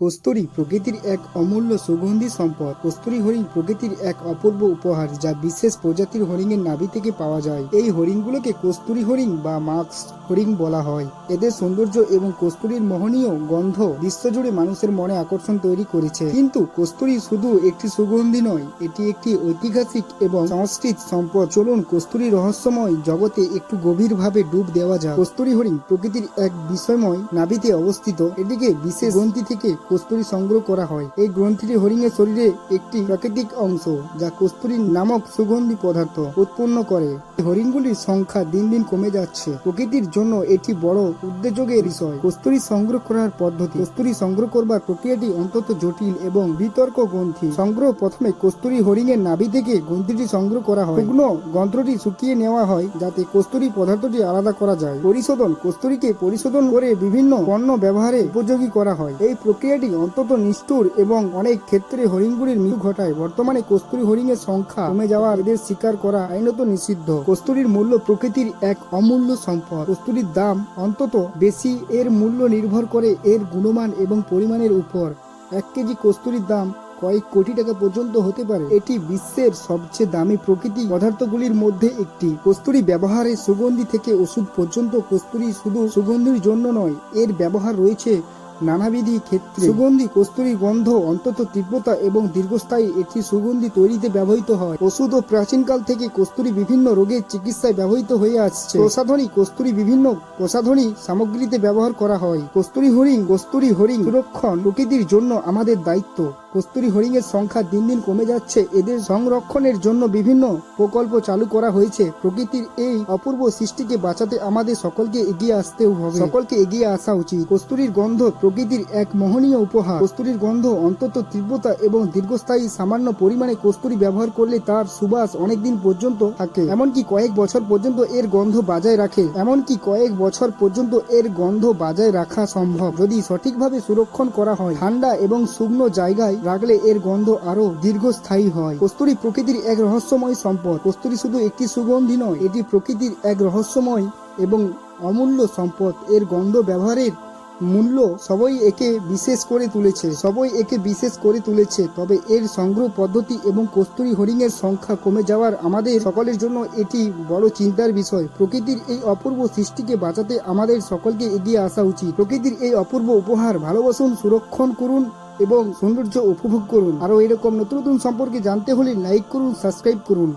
কস্তুরী প্রকৃতির এক অমূল্য সুগন্ধি সম্পদ। কস্তুরী হরিণ প্রকৃতির এক অপূর্ব উপহার যা বিশেষ প্রজাতির হরিণের নাভি থেকে পাওয়া যায়। এই হরিণগুলোকে কস্তুরী হরিণ বা মাক্স হরিণ বলা হয়। এদের সৌন্দর্য এবং কস্তুরীর মোহনীয় গন্ধ বিশ্বজুড়ে মানুষের মনে আকর্ষণ তৈরি করেছে। কিন্তু কস্তুরী শুধু একটি সুগন্ধি নয়, এটি একটি ঐতিহাসিক এবং সংস্কৃত সম্পদ। চলুন কস্তুরী রহস্যময় জগতে একটু গভীরভাবে ডুব দেওয়া যায় কস্তুরী হরিণ প্রকৃতির এক বিষয়ময় নাভিতে অবস্থিত। এটিকে বিশেষ গ্রন্থি থেকে কস্তুরী সংগ্রহ করা হয়। এই গ্রন্থিটি হরিণের শরীরে একটি প্রাকৃতিক অংশ যা কস্তুরী নামক সুগন্ধি পদার্থ উৎপন্ন করে। হরিণগুলির সংখ্যা দিন দিন কমে যাচ্ছে। প্রকৃতির জন্য এটি বড় উদ্বেগের বিষয়। কস্তুরী সংগ্রহ করার পদ্ধতি। কস্তুরী সংগ্রহ করবার প্রক্রিয়াটি অন্তত জটিল এবং বিতর্ক গ্রন্থি সংগ্রহ প্রথমে কস্তুরী হরিণের নাভি থেকে গ্রন্থিটি সংগ্রহ করা হয়। শুকনো গন্ত্রটি শুকিয়ে নেওয়া হয় যাতে কস্তুরী পদার্থটি আলাদা করা যায়। পরিশোধন। কস্তুরীকে পরিশোধন করে বিভিন্ন পণ্য ব্যবহারে উপযোগী করা হয়। এই প্রক্রিয়াটি অন্তত নিষ্ঠুর এবং অনেক ক্ষেত্রে হরিণগুলির মৃত্যু ঘটায়। বর্তমানে কস্তুরী হরিণের সংখ্যা কমে যাওয়া এদের শিকার করা আইনত নিষিদ্ধ। কস্তুরীর মূল্য প্রকৃতির এক অমূল্য সম্পদ। কস্তুরির দাম অন্তত বেশি, এর মূল্য নির্ভর করে এর গুণমান এবং পরিমাণের উপর। এক কেজি কস্তুরির দাম কয়েক কোটি টাকা পর্যন্ত হতে পারে। এটি বিশ্বের সবচেয়ে দামি প্রকৃতি পদার্থগুলির মধ্যে একটি। কস্তুরী ব্যবহারে সুগন্ধি থেকে ওষুধ পর্যন্ত কস্তুরি শুধু সুগন্ধির জন্য নয়, এর ব্যবহার রয়েছে নানাবিধি ক্ষেত্রে সুগন্ধি, কস্তুরী গন্ধ, অন্তত তীব্রতা এবং দীর্ঘস্থায়ী একটি সুগন্ধি তৈরিতে ব্যবহৃত হয়। ওষুধ ও প্রাচীনকাল থেকে কস্তুরী বিভিন্ন রোগের চিকিৎসায় ব্যবহৃত হয়ে আসছে। প্রসাধনী কস্তুরী বিভিন্ন প্রসাধনী সামগ্রীতে ব্যবহার করা হয়। কস্তুরী হরিণ কস্তুরী হরিণ সুরক্ষণ প্রকৃতির জন্য আমাদের দায়িত্ব। কস্তুরী হরিণের সংখ্যা দিন দিন কমে যাচ্ছে। এদের সংরক্ষণের জন্য বিভিন্ন প্রকল্প চালু করা হয়েছে। প্রকৃতির এই অপূর্ব সৃষ্টিকে বাঁচাতে আমাদের সকলকে এগিয়ে আসতে হবে। সকলকে এগিয়ে আসা উচিত। কস্তুরীর গন্ধ প্রকৃতির এক মোহনীয় উপহার। কস্তুরির গন্ধ অন্তত তীব্রতা এবং দীর্ঘস্থায়ী সামান্য পরিমাণে কস্তুরি ব্যবহার করলে তার সুবাস অনেকদিন পর্যন্ত থাকে। এমনকি কয়েক বছর পর্যন্ত এর গন্ধ বজায় রাখে। এমনকি কয়েক বছর পর্যন্ত এর গন্ধ বজায় রাখা সম্ভব। যদি সঠিকভাবে সুরক্ষণ করা হয়, ঠান্ডা এবং শুকনো জায়গায় রাখলে এর গন্ধ আরও দীর্ঘস্থায়ী হয়। কস্তুরী প্রকৃতির এক রহস্যময় সম্পদ। কস্তুরী শুধু একটি সুগন্ধি নয়, এটি প্রকৃতির এক রহস্যময় এবং অমূল্য সম্পদ। এর গন্ধ ব্যবহারের মূল্য সবই একে বিশেষ করে তুলেছে, সবই একে বিশেষ করে তুলেছে। তবে এর সংগ্রহ পদ্ধতি এবং কস্তুরী হরিণের সংখ্যা কমে যাওয়ার আমাদের সকলের জন্য এটি বড় চিন্তার বিষয়। প্রকৃতির এই অপূর্ব সৃষ্টিকে বাঁচাতে আমাদের সকলকে এগিয়ে আসা উচিত। প্রকৃতির এই অপূর্ব উপহার ভালোবাসুন, সুরক্ষণ করুন এবং সৌন্দর্য উপভোগ করুন। আরও এরকম নতুন নতুন সম্পর্কে জানতে হলে লাইক করুন, সাবস্ক্রাইব করুন।